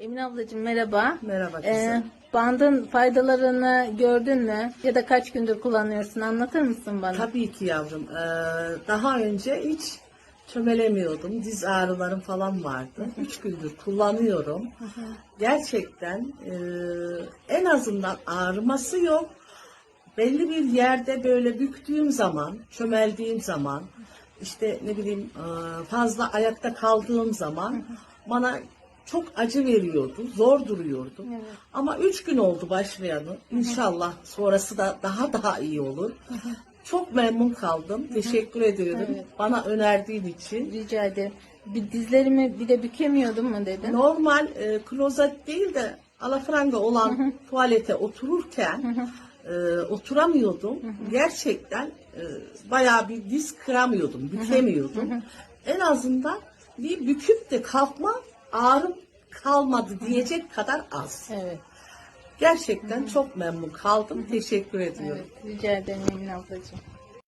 Emine ablacığım merhaba. Merhaba kızım. Ee, bandın faydalarını gördün mü? Ya da kaç gündür kullanıyorsun? Anlatır mısın bana? Tabii ki yavrum. Ee, daha önce hiç çömelemiyordum. Diz ağrılarım falan vardı. Üç gündür kullanıyorum. Gerçekten e, en azından ağrıması yok. Belli bir yerde böyle büktüğüm zaman, çömeldiğim zaman, işte ne bileyim e, fazla ayakta kaldığım zaman bana çok acı veriyordu, zor duruyordum. Evet. Ama üç gün oldu başlayanı. İnşallah sonrası da daha daha iyi olur. Çok memnun kaldım. Teşekkür ediyorum. Evet. Bana önerdiğin için. Rica ederim. Bir dizlerimi bir de bükemiyordum mu dedin? Normal e, klozet değil de alafranga olan tuvalete otururken e, oturamıyordum. Gerçekten e, bayağı bir diz kıramıyordum, bükemiyordum. en azından bir büküp de kalkma ağrım kalmadı diyecek kadar az. Evet. Gerçekten çok memnun kaldım. Teşekkür ediyorum. Evet. Rica ederim Emine ablacığım.